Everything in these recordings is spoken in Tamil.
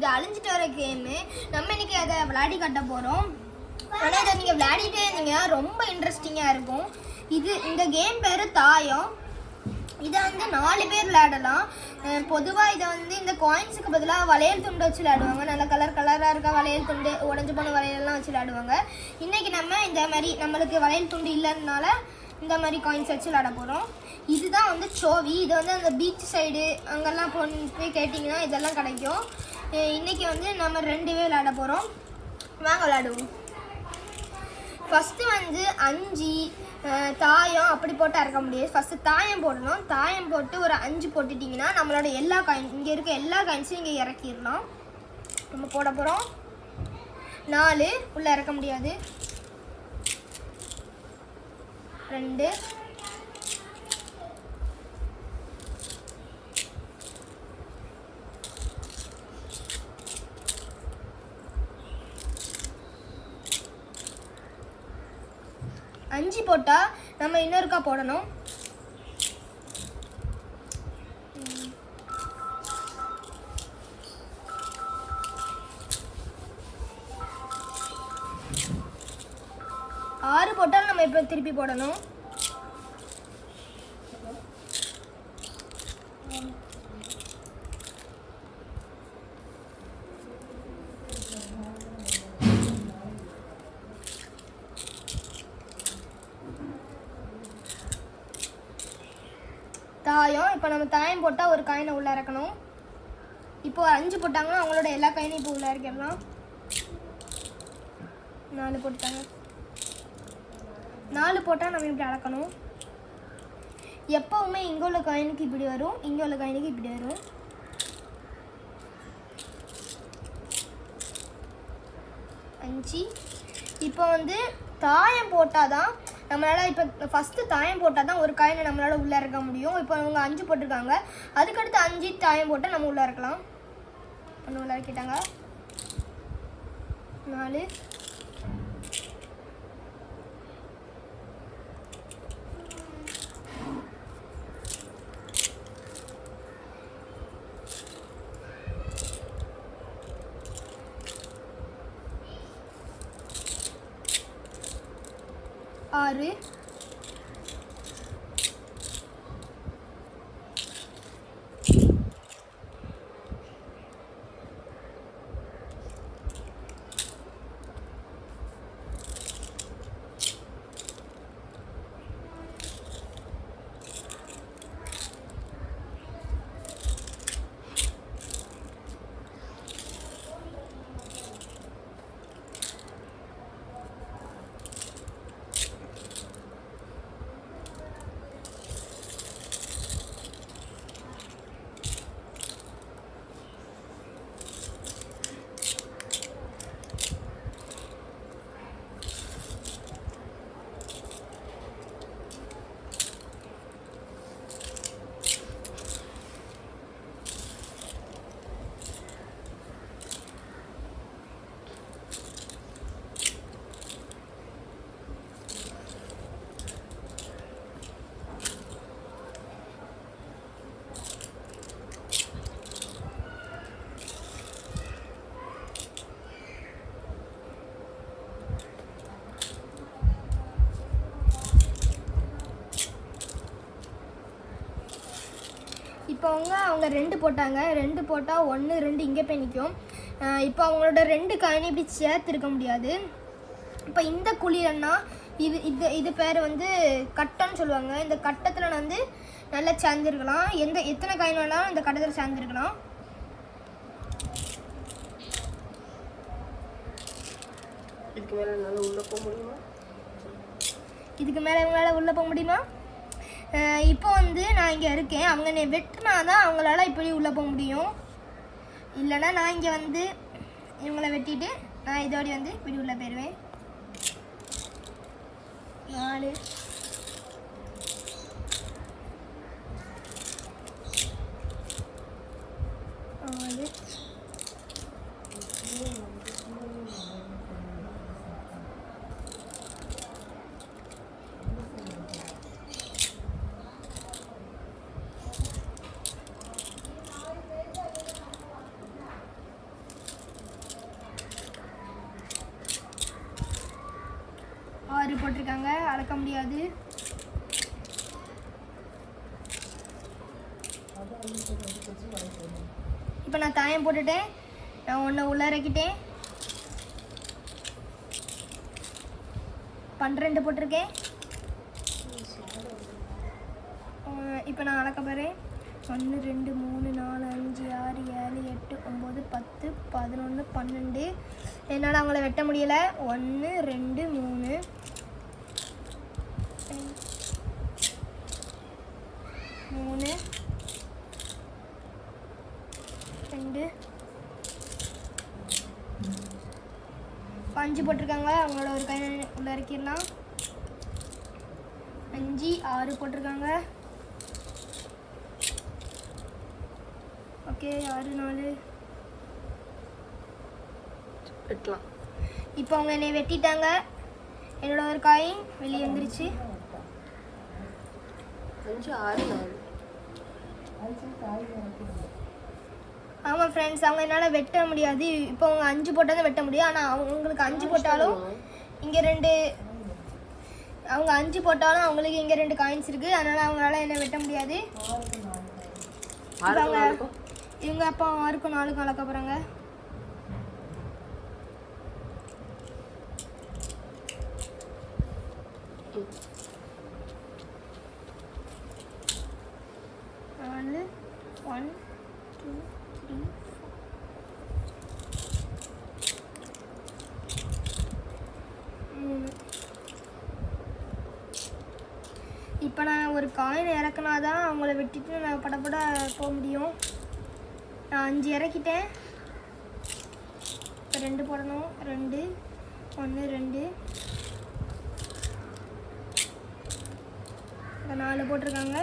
இது அழிஞ்சிட்டு வர கேமு நம்ம இன்னைக்கு அதை விளையாடி காட்ட போகிறோம் ஆனால் இதை நீங்கள் விளையாடிட்டே இருந்தீங்கன்னா ரொம்ப இன்ட்ரெஸ்டிங்காக இருக்கும். இது இந்த கேம் பேர் தாயம். இதை வந்து நாலு பேர் விளையாடலாம். பொதுவாக இதை வந்து இந்த காயின்ஸுக்கு பதிலாக வளையல் துண்டு வச்சு விளையாடுவாங்க. நல்ல கலர் கலராக இருக்க வளையல் துண்டு உடஞ்சி போன வளையலெல்லாம் வச்சு விளையாடுவாங்க. இன்னைக்கு நம்ம இந்த மாதிரி நம்மளுக்கு வளையல் துண்டு இல்லைனால இந்த மாதிரி காயின்ஸ் வச்சு விளையாட போகிறோம் இதுதான் வந்து சோவி இது வந்து அந்த பீச் சைடு அங்கெல்லாம் போய் கேட்டிங்கன்னா இதெல்லாம் கிடைக்கும். இன்றைக்கி இன்னைக்கு வந்து நம்ம ரெண்டு பேர் விளையாட போகிறோம் வாங்க விளையாடுவோம். ஃபஸ்ட்டு வந்து அஞ்சு தாயம் அப்படி போட்டு இறக்க முடியாது. ஃபஸ்ட்டு தாயம் போடணும். தாயம் போட்டு ஒரு அஞ்சு போட்டுட்டிங்கன்னா நம்மளோட எல்லா காயின் இங்கே இருக்க எல்லா காயின்ஸும் இங்கே இறக்கிடலாம். நம்ம போட போகிறோம் நாலு உள்ளே இறக்க முடியாது. ரெண்டு அஞ்சு போட்டால் நம்ம இன்னொருக்கா போடணும். ஆறு போட்டால் நம்ம இப்போ திருப்பி போடணும். காயம். இப்போ நம்ம தாயம் போட்டால் ஒரு காயினை உள்ளே இறக்கணும். இப்போ அஞ்சு போட்டாங்கன்னா அவங்களோட எல்லா காயினையும் இப்போ உள்ளே இறக்கிடலாம். நாலு போட்டாங்க. நாலு போட்டால் நம்ம இப்படி அளக்கணும். எப்போவுமே இங்கே உள்ள காயினுக்கு இப்படி வரும் இங்கே உள்ள காயினுக்கு இப்படி வரும். அஞ்சு. இப்போ வந்து தாயம் போட்டால் தான் நம்மளால் இப்போ ஃபஸ்ட்டு தாயம் போட்டால் தான் ஒரு காயினை நம்மளால் உள்ளே இறக்க முடியும். இப்போ அவங்க அஞ்சு போட்டிருக்காங்க. அதுக்கடுத்து அஞ்சு தாயம் போட்டால் நம்ம உள்ளே இறக்கலாம். ஒன்று உள்ளே இறக்கிட்டாங்க. நாலு. ஆறு இப்போ அவங்க ரெண்டு போட்டாங்க. ரெண்டு போட்டால் ஒன்று ரெண்டு இங்கே போய் நிற்கும் இப்போ அவங்களோட ரெண்டு காயினை இப்படி சேர்த்துருக்க முடியாது. இப்போ இந்த குழியன்னா இது இது இது பேர் வந்து கட்டம்னு சொல்லுவாங்க. இந்த கட்டத்தில் வந்து நல்லா சேர்ந்துருக்கலாம். எந்த எத்தனை காயின் வேணாலும் இந்த கட்டத்தில் சேர்ந்துருக்கலாம். இதுக்கு மேலே என்னால் உள்ளே போக முடியுமா? இதுக்கு மேலே இவங்களால உள்ளே போக முடியுமா? இப்போ வந்து நான் இங்கே இருக்கேன். அவங்க என்னை வெட்டினா தான் அவங்களால இப்படி உள்ளே போக முடியும். இல்லைன்னா நான் இங்கே வந்து இவங்கள வெட்டிட்டு நான் இதோட வந்து இப்படி உள்ளே போயிடுவேன் நாலு போட்டிருக்காங்க அளக்க முடியாது இப்போ நான் தாயம் போட்டுட்டேன் நான் ஒன்றை உள்ள இறக்கிட்டேன் பன்னிரெண்டு போட்டிருக்கேன். இப்போ நான் அளக்க போகிறேன் ஒன்று ரெண்டு மூணு நாலு அஞ்சு ஆறு ஏழு எட்டு ஒம்பது பத்து பதினொன்று பன்னெண்டு. என்னால் அவங்கள வெட்ட முடியலை. ஒன்று ரெண்டு மூணு. மூணு ரெண்டு அஞ்சு போட்டிருக்காங்க அவங்களோட ஒரு கை உள்ள இறக்கிடலாம். அஞ்சு ஆறு போட்டிருக்காங்க. ஓகே ஆறு நாலு. வெட்டலாம். இப்போ அவங்க என்னை வெட்டிட்டாங்க. என்னோட ஒரு காய் வெளியே வந்துருச்சு. அஞ்சு ஆறு நாலு. ஆமாம் ஃப்ரெண்ட்ஸ் அவங்க என்னால் வெட்ட முடியாது. இப்போ அவங்க அஞ்சு போட்டால் தான் வெட்ட முடியும். ஆனால் அவங்களுக்கு அஞ்சு போட்டாலும் இங்கே ரெண்டு அவங்க அஞ்சு போட்டாலும் அவங்களுக்கு இங்கே ரெண்டு காயின்ஸ் இருக்குது அதனால் அவங்களால என்ன வெட்ட முடியாது. அவங்க இவங்க அப்பா ஆறுக்கும் நாலுக்கும் அளக்க போகிறாங்க நாலு ஒன் டூ த்ரீ மூணு இப்போ நான் ஒரு காயின் இறக்குனா தான் அவங்கள வெட்டிட்டு நான் படப்பட போக முடியும். நான் அஞ்சு இறக்கிட்டேன். இப்போ ரெண்டு போடணும். ரெண்டு ஒன்று ரெண்டு. இப்போ நாலு போட்டிருக்காங்க.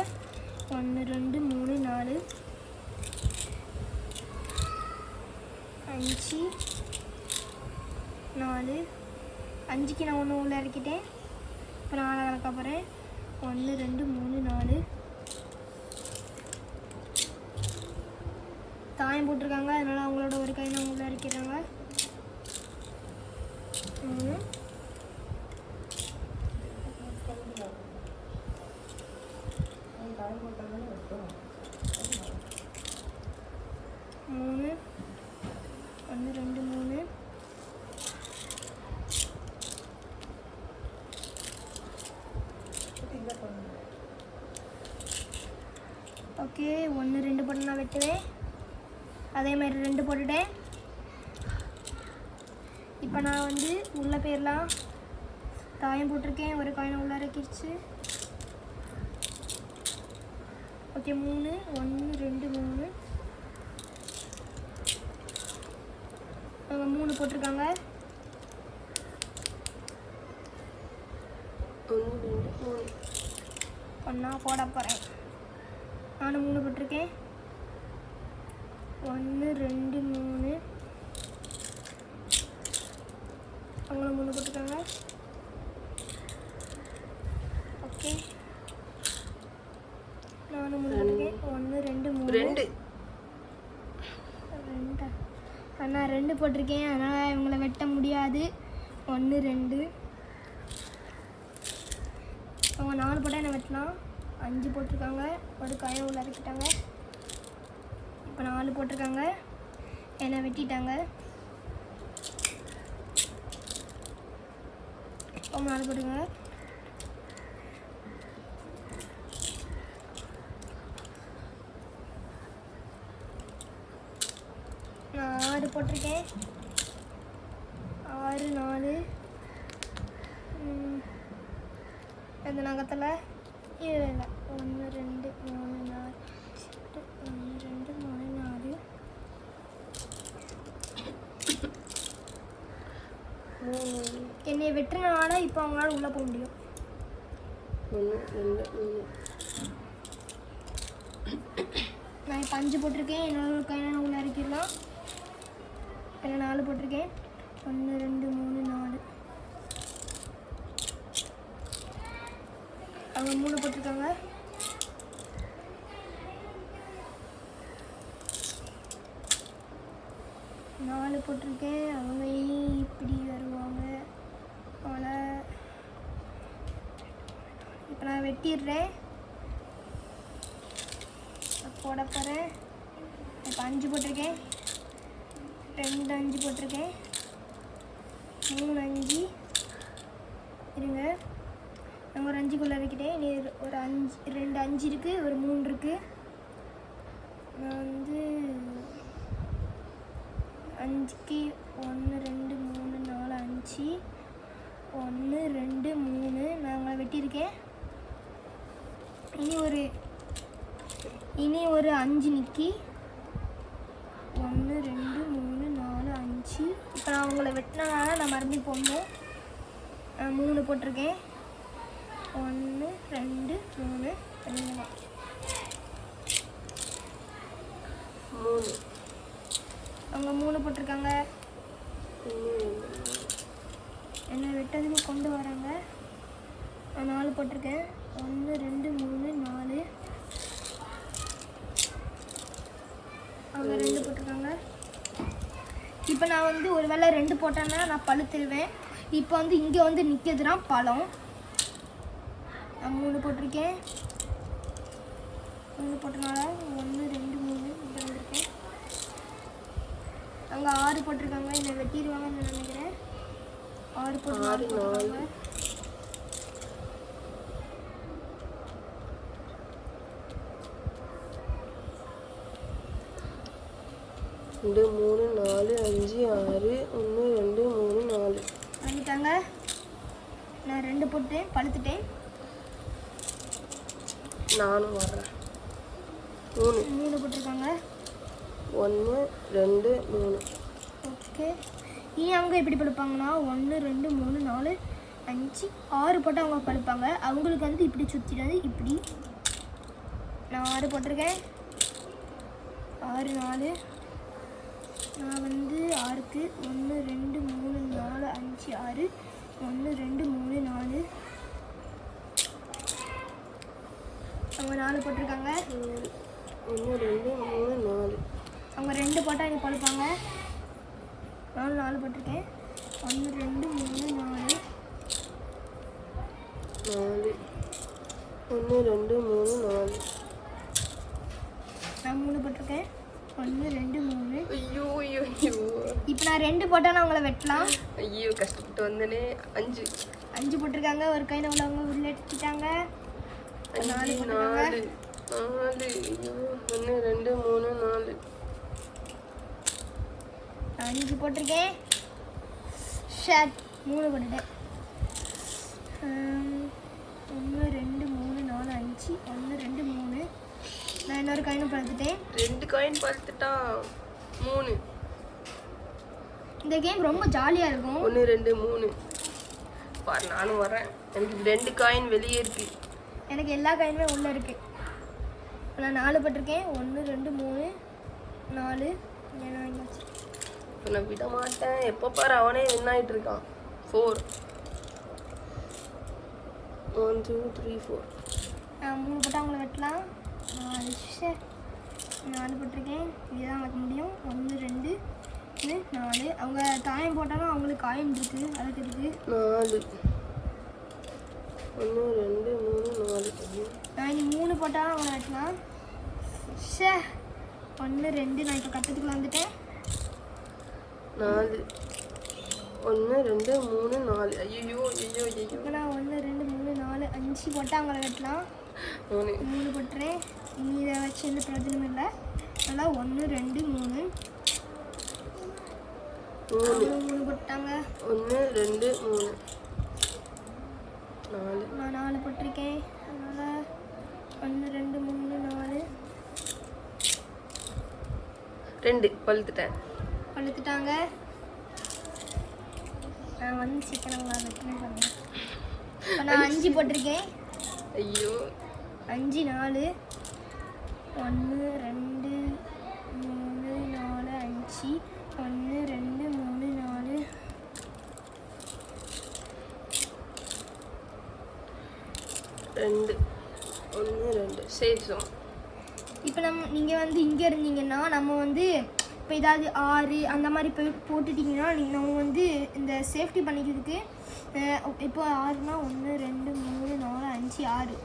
ஒன்று ரெண்டு மூணு நாலு. அஞ்சு நாலு. அஞ்சுக்கு நான் ஒன்று உள்ள இறக்கிட்டேன். இப்போ நாலு இறக்க போகிறேன் ஒன்று ரெண்டு மூணு நாலு. தாயம் போட்டிருக்காங்க. அதனால அவங்களோட ஒரு கை நான் உள்ள இறக்கிறாங்க மூணு மூணு ஒன்று ரெண்டு மூணு ஓகே ஒன்று ரெண்டு போட்டு நான் வெட்டுவேன் அதே மாதிரி ரெண்டு போட்டுட்டேன். இப்போ நான் வந்து உள்ளே போயிடலாம் தாயம் போட்டிருக்கேன். ஒரு காயினை உள்ள இறக்கிடுச்சு ஓகே மூணு ஒன்று ரெண்டு மூணு. அவங்க மூணு போட்டிருக்காங்க. ஒன்று ரெண்டு மூணு ஒன்றா போட போகிறேன் நானும் மூணு போட்டிருக்கேன். ஒன்று ரெண்டு மூணு. அவங்களும் மூணு போட்டிருக்காங்க ஓகே நானும் மூணு போட்டிருக்கேன் ஒன்று ரெண்டு மூணு. ரெண்டு. ரெண்டா? அண்ணா ரெண்டு போட்டிருக்கேன். அதனால் இவங்களை வெட்ட முடியாது. ஒன்று ரெண்டு. அவங்க நாலு போட்டால் என்ன வெட்டலாம்? அஞ்சு போட்டிருக்காங்க. ஒரு காயை உள்ள இறக்கிட்டாங்க. இப்போ நாலு போட்டிருக்காங்க. என்னை வெட்டிட்டாங்க. இப்போ நாலு போட்டுருங்க நான் ஆறு போட்டிருக்கேன். ஆறு நாலு. எந்த நகத்தில் இல்லை இல்லை ஒன்று ரெண்டு மூணு நாலு எட்டு, ஒன்று ரெண்டு மூணு நாலு மூணு வெட்டினால இப்போ அவங்களால உள்ளே போக முடியும். நான் இப்போ அஞ்சு போட்டிருக்கேன். என்னோட கல்யாணம் உள்ள நான் உள்ளே இறக்கிடலாம் நாலு போட்டிருக்கேன். ஒன்று ரெண்டு மூணு நாலு. அவங்க மூணு போட்டிருக்காங்க. நாலு போட்டிருக்கேன் அவங்க இப்படி வருவாங்க அவளை இப்போ நான் வெட்டிடுறேன். போட போகிறேன் இப்போ அஞ்சு போட்டிருக்கேன். ரெண்டு அஞ்சு போட்டிருக்கேன். மூணு அஞ்சு. இருங்க. நான் ஒரு அஞ்சுக்குள்ளே வைக்கிட்டேன் இனி ஒரு- ஒரு அஞ்சு ரெண்டு அஞ்சு இருக்குது ஒரு மூணு இருக்குது நான் வந்து அஞ்சுக்கு ஒன்று ரெண்டு மூணு நாலு அஞ்சு. ஒன்று ரெண்டு மூணு. நாங்கள் வெட்டியிருக்கேன். இனி ஒரு இனி ஒரு அஞ்சு நிக்கி. ஒன்று ரெண்டு மூணு நாலு அஞ்சு. இப்போ நான் உங்களை வெட்டினனால நான் மறுபடியும் போடணும் மூணு போட்டிருக்கேன். ஒன்று ரெண்டு மூணு ரெண்டு. மூணு. அவங்க மூணு போட்டிருக்காங்க. என்னை வெட்டதுக்கு கொண்டு வராங்க. நான் நாலு போட்டிருக்கேன். ஒன்று ரெண்டு மூணு நாலு. அவங்க ரெண்டு போட்டிருக்காங்க. இப்போ நான் வந்து ஒரு வேளை ரெண்டு போட்டேன்னா நான் பழுத்துருவேன் இப்போ வந்து இங்கே வந்து நிற்கிறதுனா பழம். நான் மூணு போட்டிருக்கேன். மூணு போட்டனால ஒன்று ரெண்டு மூணு இங்கே வந்திருக்கேன். அங்கே ஆறு போட்டிருக்காங்க. என்னை வெட்டிடுவாங்கன்னு நான் நினைக்கிறேன். ஆறு போட்டு ஆறு, போட்டிருக்காங்க. ரெண்டு மூணு நாலு அஞ்சு ஆறு ஒன்று ரெண்டு மூணு நாலு. வந்துட்டாங்க நான் ரெண்டு போட்டேன் பழுத்துட்டேன் நானும் வர்றேன். மூணு. மூணு போட்டிருக்காங்க. ஒன்று ரெண்டு மூணு. ஓகே. ஏன் அவங்க எப்படி பழுப்பாங்கன்னா ஒன்று ரெண்டு மூணு நாலு அஞ்சு ஆறு போட்டு அவங்க பழுப்பாங்க அவங்களுக்கு வந்து இப்படி சுற்றிடாது இப்படி. நான் ஆறு போட்டிருக்கேன். ஆறு நாலு. நான் வந்து ஆறுக்கு ஒன்று ரெண்டு மூணு நாலு அஞ்சு ஆறு ஒன்று ரெண்டு மூணு நாலு. அவங்க நாலு போட்டிருக்காங்க. ஒன்று ரெண்டு மூணு நாலு. அவங்க ரெண்டு போட்டால் எனக்கு பழுப்பாங்க. நானும் நாலு போட்டிருக்கேன். ஒன்று ரெண்டு மூணு நாலு. நாலு. ஒன்று ரெண்டு மூணு நாலு. நான் மூணு போட்டிருக்கேன். ஒன்று ரெண்டு மூணு. ஐயோ ஐயோ ஐயோ. இப்போ நான் ரெண்டு போட்டால் நான் உங்களை வெட்டலாம். ஐயோ கஷ்டப்பட்டு வந்தனே. அஞ்சு. அஞ்சு போட்டிருக்காங்க. ஒரு கையில் உள்ளவங்க உள்ள எடுத்துட்டாங்க. நாலு நாலு. நாலு ஐயோ ஒன்று ரெண்டு மூணு நாலு. அஞ்சு போட்டிருக்கேன். ஷர்ட் மூணு போட்டுட்டேன். ஒன்று ரெண்டு மூணு நாலு அஞ்சு ஒன்று ரெண்டு மூணு நான் இன்னொரு கையிலும் படுத்துட்டேன் ரெண்டு காயின் பார்த்துட்டான் மூணு. இந்த கேம் ரொம்ப ஜாலியாக இருக்கும். ஒன்று ரெண்டு மூணு. பாரு நானும் வரேன் எனக்கு ரெண்டு காயின் வெளியே இருக்கு. எனக்கு எல்லா காயினுமே உள்ளே இருக்கு. நான் நாலு போட்டிருக்கேன். ஒன்று ரெண்டு மூணு நாலு. ஏன்னா. இப்போ நான் விட மாட்டேன். எப்போ பாரு அவனே வின் ஆயிட்டு இருக்கான். Four one two three four நான் மூணு போட்டால் அவங்கள வெட்டலாம். நாலு ஷே நாலு போட்டிருக்கேன். இதுதான் வைக்க முடியும். ஒன்று ரெண்டு நாலு. அவங்க காயம் போட்டாலும் அவங்களுக்கு காயம் இருக்குது அதுக்கு இருக்குது நாலு. ஒன்று ரெண்டு மூணு நாலு. நான் மூணு போட்டாலும் அவங்கள வெட்டலாம். ஷே ஒன்று ரெண்டு. நான் இப்போ கட்டத்துக்குள்ள வந்துட்டேன். நாலு. ஒன்று ரெண்டு மூணு நாலு. ஐயோ ஐயோ ஐயோ இப்போ நான் ஒன்று ரெண்டு மூணு நாலு அஞ்சு போட்டால் அவங்கள வெட்டலாம். மூணு. மூணு போட்டுறேன். இதை வச்சு எந்த பிரயோஜனமும் இல்லை அதனால் ஒன்று ரெண்டு மூணு மூணு மூணு போட்டாங்க ஒன்று ரெண்டு மூணு நாலு நான் நாலு போட்டிருக்கேன் அதனால் ஒன்று ரெண்டு மூணு நாலு ரெண்டு பழுத்துட்டேன் பழுத்துட்டாங்க நான் வந்து சீக்கிரம் உங்களை வெட்டணும் பண்ணேன் நான் அஞ்சு போட்டிருக்கேன் ஐயோ அஞ்சு நாலு ஒன்று ரெண்டு மூணு நாலு அஞ்சு. ஒன்று ரெண்டு மூணு நாலு. ரெண்டு. ஒன்று ரெண்டு. சரி சோ இப்போ நம்ம நீங்கள் வந்து இங்கே இருந்தீங்கன்னா நம்ம வந்து இப்போ ஏதாவது ஆறு அந்த மாதிரி போய் போட்டுட்டிங்கன்னா நீங்கள் அவங்க வந்து இந்த சேஃப்டி பண்ணிக்கிறதுக்கு இப்போ ஆறுனா ஒன்று ரெண்டு மூணு நாலு அஞ்சு ஆறு.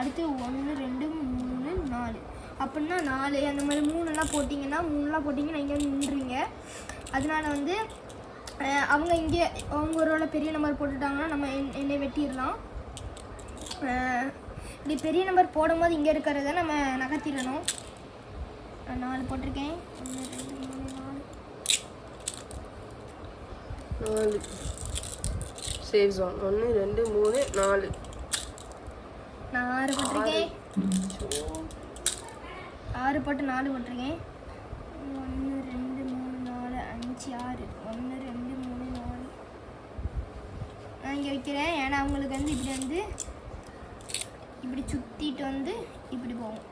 அடுத்து ஒன்று ரெண்டு மூணு நாலு. அப்படின்னா நாலு அந்த மாதிரி மூணுலாம் போட்டிங்கன்னா மூணுலாம் போட்டிங்கன்னா இங்கே வந்து நின்றுவீங்க அதனால வந்து அவங்க இங்கே அவங்க ஒரு பெரிய நம்பர் போட்டுட்டாங்கன்னா நம்ம என்- என்னை வெட்டிடலாம். இப்படி பெரிய நம்பர் போடும்போது இங்கே இருக்கிறத நம்ம நகர்த்திடணும். நான் நாலு போட்டிருக்கேன். ஒன்று ரெண்டு மூணு நாலு. நாலு. சேவ் ஜோன் ஒன்று ரெண்டு மூணு நாலு. நான் ஆறு போட்டிருக்கேன். ஆறு போட்டு நாலு போட்டிருக்கேன் ஒன்று ரெண்டு மூணு நாலு அஞ்சு ஆறு. ஒன்று ரெண்டு மூணு நாலு. நான் இங்கே வைக்கிறேன். ஏன்னா அவங்களுக்கு வந்து இப்படி வந்து இப்படி சுற்றிட்டு வந்து இப்படி போகும்.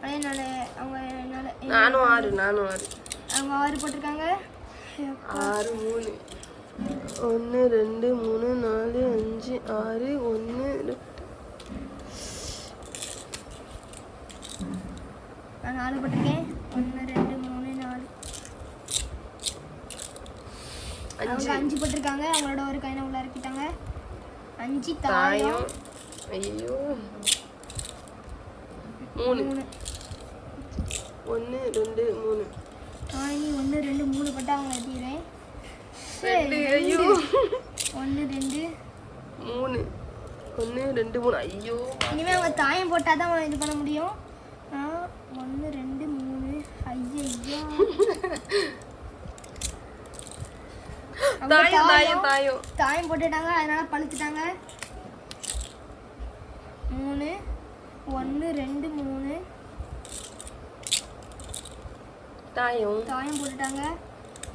ஆனால் என்னால் அவங்க என்னால் நானும் ஆறு நானும் ஆறு. அவங்க ஆறு போட்டிருக்காங்க. ஆறு மூணு. ஒன்று ரெண்டு மூணு நாலு அஞ்சு ஆறு ஒன்று நான் நாலு போட்டிருக்கேன் ஒன்று ரெண்டு மூணு நாலு. அவங்க அஞ்சு. போட்டிருக்காங்க. அவங்களோட ஒரு கைனை உள்ள இறக்கிட்டாங்க. அஞ்சு தாயம். ஐயோ. மூணு. ஒன்று ரெண்டு மூணு. தாயணி ஒன்று ரெண்டு மூணு போட்டு அவங்க எத்திடுறேன் ஒன்று ரெண்டு. மூணு. ஒன்று ரெண்டு மூணு. ஐயோ. இனிமேல் அவங்க தாயம் போட்டால் தான் இது பண்ண முடியும். ஒன்று ரெண்டு மூணு. ஐயோ தாயம் தாயம் தாயம். தாயம் போட்டுட்டாங்க அதனால பழுத்துட்டாங்க மூணு ஒன்று ரெண்டு மூணு. தாயம். தாயம் போட்டுட்டாங்க.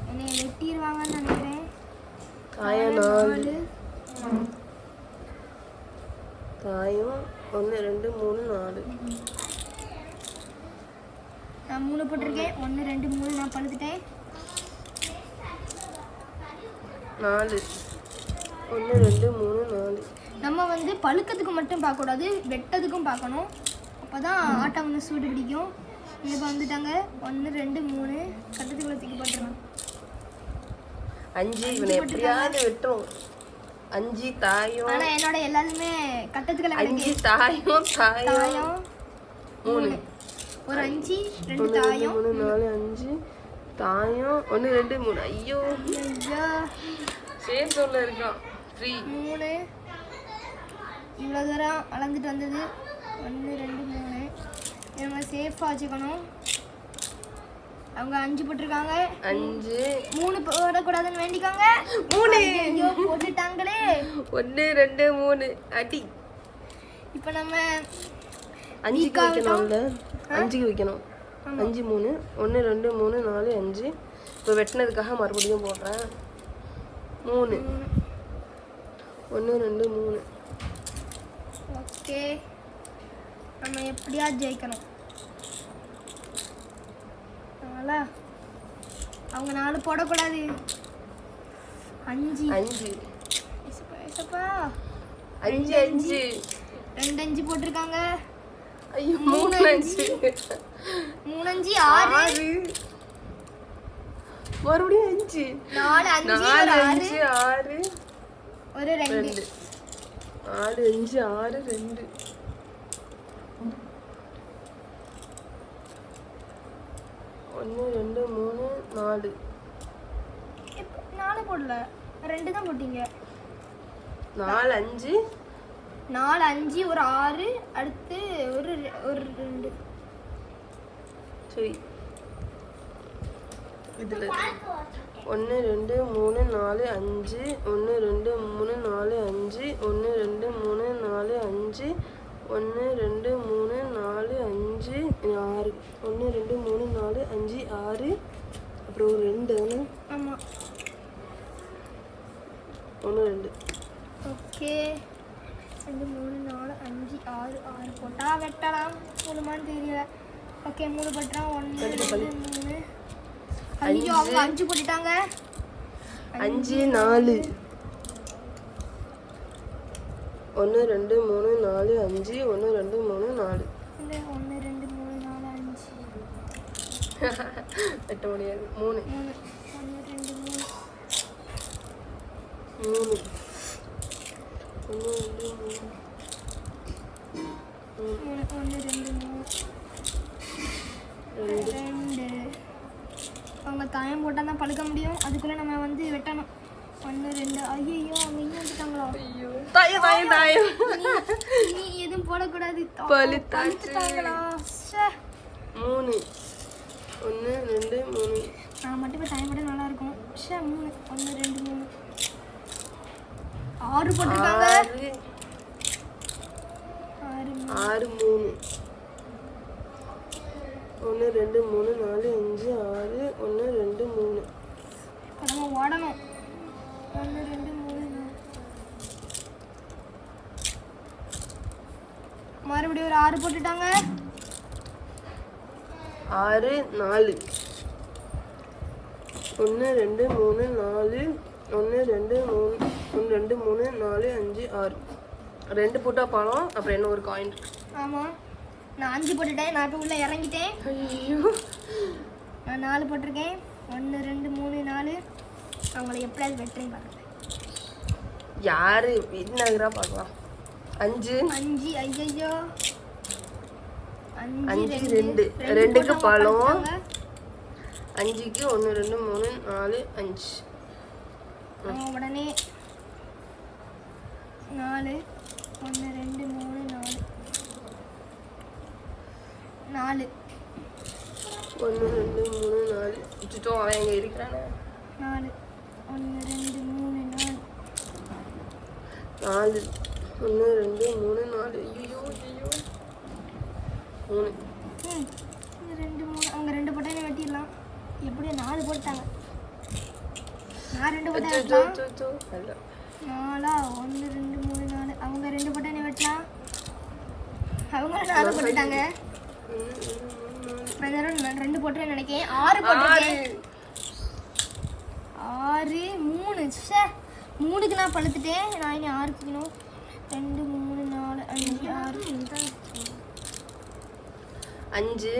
என்னை வெட்டிடுவாங்கன்னு நினைக்கிறேன். தாயம் நாலு தாயம் ஒன்று ரெண்டு மூணு நாலு. நான் மூணு போட்டிருக்கேன். ஒன்று ரெண்டு மூணு நான் பழுத்துட்டேன். நாலு. ஒன்று ரெண்டு மூணு நாலு. நம்ம வந்து பழுக்கிறதுக்கு மட்டும் பார்க்கக்கூடாது வெட்டதுக்கும் பார்க்கணும். அப்போ தான் ஆட்டம் வந்து சூடு பிடிக்கும். இப்போ வந்துட்டாங்க. ஒன்று ரெண்டு மூணு. கட்டத்துக்குள்ள தூக்கி போட்டுருவேன் அஞ்சு இவனை எப்படியாவது வெட்டும் அஞ்சு தாயம். ஆனால் என்னோட எல்லாருமே கட்டத்துக்குள்ள அஞ்சு தாயம் தாயம். மூணு. ஒரு அஞ்சு ரெண்டு தாயம். மூணு நாலு அஞ்சு தாயம். ஒன்று ரெண்டு மூணு. ஐயோ. ஐயோ. சேஃப் ஜோன்ல இருக்கான். த்ரீ மூணு. இவ்வளோ தூரம் அளந்துட்டு வந்தது. ஒன்று ரெண்டு மூணு. நம்ம சேஃபாக வச்சுக்கணும். அவங்க அஞ்சு போட்டிருக்காங்க. அஞ்சு. மூணு போடக்கூடாதுன்னு வேண்டிக்கோங்க. மூணு. ஐயோ போட்டுட்டாங்களே. ஒன்று ரெண்டு மூணு. அடி. இப்போ நம்ம அஞ்சுக்கு வைக்கணும்ல அஞ்சுக்கு வைக்கணும் அஞ்சு மூணு ஒன்று ரெண்டு மூணு நாலு அஞ்சு. இப்போ வெட்டினதுக்காக மறுபடியும் போடுறேன். மூணு. ஒன்று ரெண்டு மூணு. ஓகே. நம்ம எப்படியாவது ஜெயிக்கணும். அதனால அவங்க நாலு போடக்கூடாது. அஞ்சு. அஞ்சு. அஞ்சு. அஞ்சு. ரெண்டு அஞ்சு போட்டிருக்காங்க. ஐயோ மூணு அஞ்சு மூணு அஞ்சு ஆறு. மறுபடியும் அஞ்சு. நாலு அஞ்சு நாலு ஆறு. அஞ்சு ஆறு. ஒரு ரெண்டு. ரெண்டு. நாலு அஞ்சு ஆறு ரெண்டு. ஒன்று ரெண்டு மூணு நாலு. நாலு போடல. ரெண்டு தான் போட்டீங்க. நாலு அஞ்சு. நாலு அஞ்சு ஒரு ஆறு அடுத்து ஒரு ஒரு ரெண்டு. சரி. இதில் ஒன்று ரெண்டு மூணு நாலு அஞ்சு ஒன்று ரெண்டு மூணு நாலு அஞ்சு ஒன்று ரெண்டு மூணு நாலு அஞ்சு ஒன்று ரெண்டு மூணு நாலு அஞ்சு ஆறு. ஒன்று ரெண்டு மூணு நாலு அஞ்சு ஆறு. அப்புறம் ஒரு ரெண்டு தானே? ஆமாம் ஒன்று ரெண்டு. ஓகே. ரெண்டு மூணு நாலு அஞ்சு ஆறு ஆறு போட்டா வெட்டலாம். மூணுமான்னு தெரியல. ஓகே மூணு போட்டுறான் ஒன்று ரெண்டு மூணு. ஐயோ அவங்க அஞ்சு. போட்டுட்டாங்க. அஞ்சு நாலு. ஒன்று ரெண்டு மூணு நாலு அஞ்சு. ஒன்று ரெண்டு மூணு நாலு. ஒன்று ரெண்டு மூணு நாலு அஞ்சு. வெட்ட முடியாது. மூணு. மூணு. ஒன்று ரெண்டு மூணு. மூணு. ஒன்று ரெண்டு மூணு ரெண்டு அவங்க தாயம் போட்டால் தான் பழுக்க முடியும் அதுக்குள்ளே நம்ம வந்து வெட்டணும் ஒன்று ரெண்டு ஐயோ அவங்க இங்கே வந்துட்டாங்களா ஐயோ தாயம் தாயம். தாயம் நீ எதுவும் போடக்கூடாது ச்சே. மூணு. ஒன்று ரெண்டு மூணு. நான் மட்டும் இப்போ டைம் போட நல்லா இருக்கும். ஷே மூணு. ஒன்று ரெண்டு மூணு. ஆறு போட்டிருக்காங்க. ஆறு மூணு. ஒன்று ரெண்டு மூணு நாலு அஞ்சு ஆறு ஒன்று ரெண்டு மூணு. நம்ம ஓடணும். ஒன்று ரெண்டு மூணு மறுபடியும் ஒரு ஆறு போட்டுட்டாங்க. ஆறு நாலு. ஒன்று ரெண்டு மூணு நாலு ஒன்று ரெண்டு மூணு ஒன்று ரெண்டு மூணு நாலு அஞ்சு ஆறு. ரெண்டு போட்டா பழம் அப்புறம் என்ன ஒரு காயின் ஆமாம் நான் அஞ்சு போட்டுட்டேன். நான் இப்போ உள்ளே இறங்கிட்டேன். ஐயோ. நான் நாலு போட்டிருக்கேன். ஒன்று ரெண்டு மூணு நாலு. அவங்கள எப்படியாவது வெட்டுறேன் பாருங்க யாரு? வின்னாகிறா பார்க்கலாம். அஞ்சு. அஞ்சு ஐயோ அஞ்சு, ரெண்டு. ரெண்டுக்கு பழம். அஞ்சுக்கு ஒன்று ரெண்டு மூணு நாலு அஞ்சு. அவன் உடனே நாலு ஒன்று ரெண்டு மூணு நாலு நாலு ஒன்று ரெண்டு மூணு நாலு சுத்தம் அவன் எங்கே இருக்கிறானே நாலு ஒன்று ரெண்டு மூணு நாலு நாலு ஒன்று ரெண்டு மூணு நாலு ஐயோ ஐயோ மூணு ம் இது ரெண்டு மூணு அவங்க ரெண்டு போட்டாலே வெட்டிடலாம் எப்படியும் நாலு போட்டாங்க நான் ரெண்டு போட்டேன் வெட்டலாம். நாலா ஒன்று ரெண்டு மூணு நாலு. அவங்க ரெண்டு போட்டானே வெட்டலாம் அவங்க நாலு போட்டுட்டாங்க. நான் ரெண்டு போட்டுறேன்னு நினைக்கிறேன். ஆறு போட்டிருக்கேன். ஆறு. மூணு. ச்சே. மூணுக்கு நான் பழுத்துட்டேன். நான் இனி ஆறு வைக்கணும் ரெண்டு மூணு நாலு அஞ்சு ஆறு. அஞ்சு.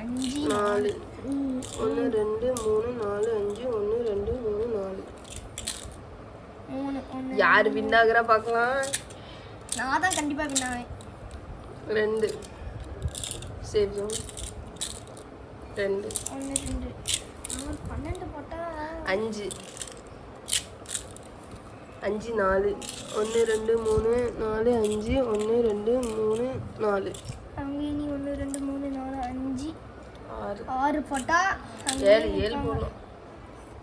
அஞ்சு நாலு. ஒன்று ரெண்டு மூணு நாலு அஞ்சு ஒன்று ரெண்டு மூணு நாலு. யார் வின்னாகிறா பார்க்கலாம். நான் தான் கண்டிப்பாக பின்னாவேன் ரெண்டு. Save zone. ரெண்டு. ஒன்று ரெண்டு. பன்னெண்டு போட்டா. அஞ்சு. அஞ்சு நாலு. ஒன்று ரெண்டு மூணு நாலு அஞ்சு ஒன்று ரெண்டு மூணு நாலு. அவங்க இனி ஒன்று ரெண்டு மூணு நாலு ஆறு. ஆறு போட்டா அங்க ஏழு ஏழு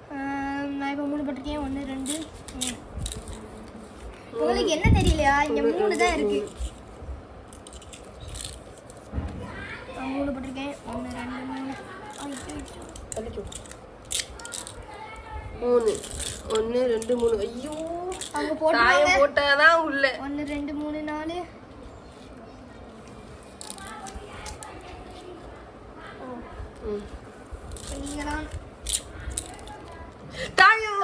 ஆம், நான் இப்போ மூணு போட்டிருக்கேன். ஒன்று ரெண்டு உங்களுக்கு என்ன தெரியலையா? இங்க மூணு தான் இருக்கு. நான் மூணு போட்டிருக்கேன். ஒன்று ரெண்டு மூணு. மூணு. ஒன்று ரெண்டு மூணு. ஐயோ. அவங்க போட்டாங்க. போட்டாதான் உள்ள. ஒன்று ரெண்டு மூணு நாலு ம். நீங்க தான் தாயம்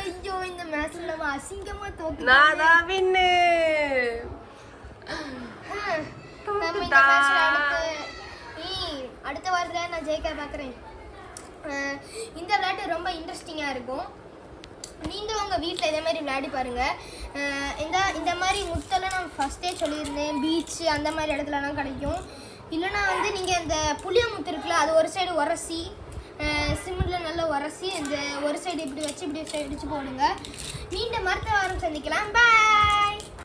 ஐயோ இந்த மேட்ச்ல நம்ம அசிங்கமா தோத்து நான் தான் வின்னு. அடுத்து நீ அடுத்த வாரத்துல நான் ஜெயிக்க பார்க்குறேன் இந்த விளையாட்டு ரொம்ப இன்ட்ரெஸ்டிங்காக இருக்கும். நீங்களும் உங்கள் வீட்டில் இதே மாதிரி விளையாடி பாருங்கள் இந்த இந்த மாதிரி முத்தெல்லாம் நான் ஃபஸ்ட்டே சொல்லியிருந்தேன். பீச்சு அந்த மாதிரி இடத்துலலாம் கிடைக்கும். இல்லைனா வந்து நீங்கள் இந்த புளிய முத்து இருக்குல்ல அது ஒரு சைடு உரசி சிமெண்ட்டில் நல்லா உரசி இந்த ஒரு சைடு இப்படி வச்சு இப்படி சைடு வச்சு போடுங்க. மீண்டும் மருத்துவ வாரம் சந்திக்கலாம். பாய்